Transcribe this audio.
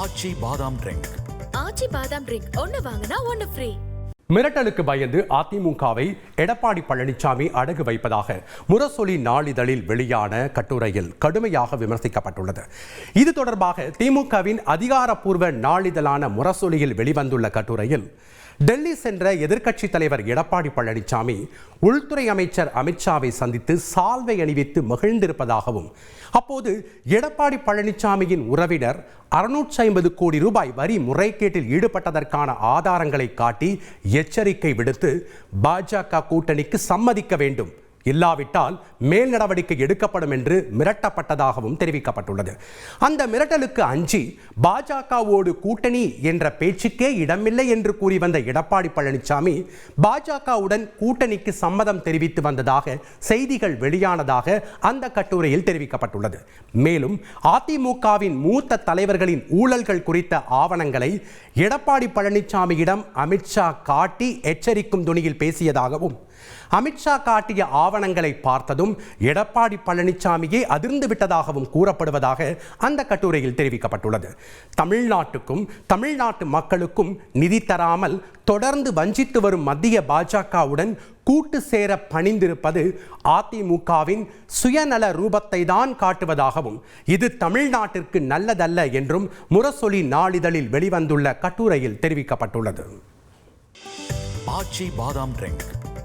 ஆச்சி பாதாம் ட்ரிங்க் ஆச்சி பாதாம் ட்ரிங்க் ஒன்னு வாங்கினா ஒன்னு ஃப்ரீ மிரட்டலுக்கு பயந்து அதிமுகவை எடப்பாடி பழனிசாமி அடகு வைப்பதாக முரசொலி நாளிதழில் வெளியான கட்டுரையில் கடுமையாக விமர்சிக்கப்பட்டுள்ளது. இது தொடர்பாக திமுகவின் அதிகாரப்பூர்வ நாளிதழான முரசொலியில் வெளிவந்துள்ள கட்டுரையில் டெல்லி சென்ற எதிர்க்கட்சித் தலைவர் எடப்பாடி பழனிசாமி உள்துறை அமைச்சர் அமித்ஷாவை சந்தித்து சால்வை அணிவித்து மகிழ்ந்திருப்பதாகவும் அப்போது எடப்பாடி பழனிசாமியின் உறவினர் அறுநூற்றி ஐம்பது கோடி ரூபாய் வரி முறைகேட்டில் ஈடுபட்டதற்கான ஆதாரங்களை காட்டி எச்சரிக்கை விடுத்து பாஜக கூட்டணிக்கு சம்மதிக்க வேண்டும். இல்லாவிட்டால் மேல் நடவடிக்கை எடுக்கப்படும் என்று மிரட்டப்பட்டதாகவும் தெரிவிக்கப்பட்டுள்ளது. அந்த மிரட்டலுக்கு அஞ்சி பாஜகவோடு கூட்டணி என்ற பேச்சுக்கே இடமில்லை என்று கூறி வந்த எடப்பாடி பழனிசாமி பாஜகவுடன் கூட்டணிக்கு சம்மதம் தெரிவித்து வந்ததாக செய்திகள் வெளியானதாக அந்த கட்டுரையில் தெரிவிக்கப்பட்டுள்ளது. மேலும் அதிமுகவின் மூத்த தலைவர்களின் ஊழல்கள் குறித்த ஆவணங்களை எடப்பாடி பழனிசாமியிடம் அமித்ஷா காட்டி எச்சரிக்கும் துணியில் பேசியதாகவும் அமித்ஷா காட்டிய ஆவணங்களை பார்த்ததும் எடப்பாடி பழனிசாமியே அதிர்ந்து விட்டதாகவும் கூறப்படுவதாக அந்த கட்டுரையில் தெரிவிக்கப்பட்டுள்ளது. தமிழ்நாட்டுக்கும் தமிழ்நாட்டு மக்களுக்கும் நிதி தராமல் தொடர்ந்து வஞ்சித்து வரும் மத்திய பாஜகவுடன் கூட்டு சேர பணிந்திருப்பது அதிமுகவின் சுயநல ரூபத்தை தான் காட்டுவதாகவும் இது தமிழ்நாட்டிற்கு நல்லதல்ல என்றும் முரசொலி நாளிதழில் வெளிவந்துள்ள கட்டுரையில் தெரிவிக்கப்பட்டுள்ளது. ஆச்சி பாதாம் ட்ரிங்க்